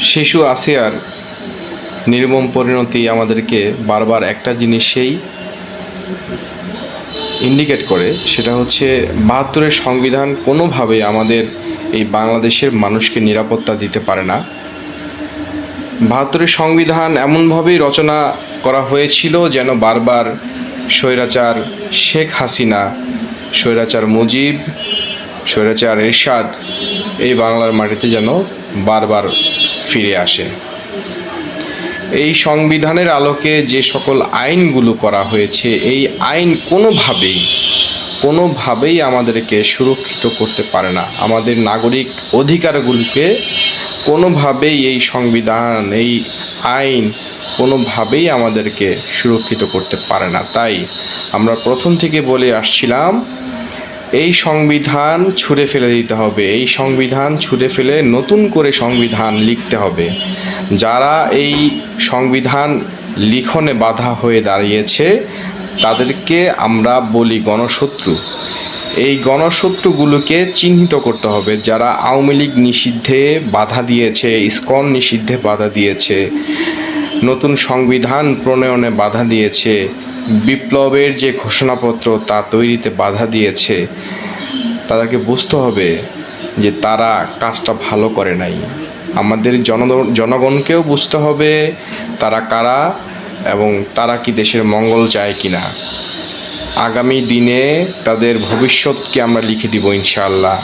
শিশু আসিয়ার নির্মম পরিণতি আমাদেরকে বারবার একটা জিনিসেই ইন্ডিকেট করে, সেটা হচ্ছে বাহাত্তরের সংবিধান কোনোভাবে আমাদের এই বাংলাদেশের মানুষকে নিরাপত্তা দিতে পারে না। বাহাত্তরের সংবিধান এমনভাবেই রচনা করা হয়েছিল যেন বারবার স্বৈরাচার শেখ হাসিনা, স্বৈরাচার মুজিব, স্বৈরাচার এরশাদ এই বাংলার মাটিতে যেন বারবার ফিরে আসে। এই সংবিধানের আলোকে যে সকল আইনগুলো করা হয়েছে, এই আইন কোনোভাবেই কোনোভাবেই আমাদেরকে সুরক্ষিত করতে পারে না। আমাদের নাগরিক অধিকারগুলোকে কোনোভাবেই এই সংবিধান, এই আইন কোনোভাবেই আমাদেরকে সুরক্ষিত করতে পারে না। তাই আমরা প্রথম থেকে বলে আসছিলাম এই সংবিধান ছুঁড়ে ফেলে দিতে হবে। এই সংবিধান ছুঁড়ে ফেলে নতুন করে সংবিধান লিখতে হবে। যারা এই সংবিধান লিখনে বাধা হয়ে দাঁড়িয়েছে, তাদেরকে আমরা বলি গণশত্রু। এই গণশত্রুগুলোকে চিহ্নিত করতে হবে। যারা আওয়ামী লীগ নিষিদ্ধে বাধা দিয়েছে, ইসকন নিষিদ্ধে বাধা দিয়েছে, নতুন সংবিধান প্রণয়নে বাধা দিয়েছে বিপ্লবের যে ঘোষণাপত্র তা তৈরিতে বাধা দিয়েছে, তাদেরকে বুঝতে হবে যে তারা কাজটা ভালো করে নাই। আমাদের জন জনগণকেও বুঝতে হবে তারা কারা এবং তারা কি দেশের মঙ্গল চায় কি না আগামী দিনে তাদের ভবিষ্যৎকে আমরা লিখে দিব ইনশাআল্লাহ।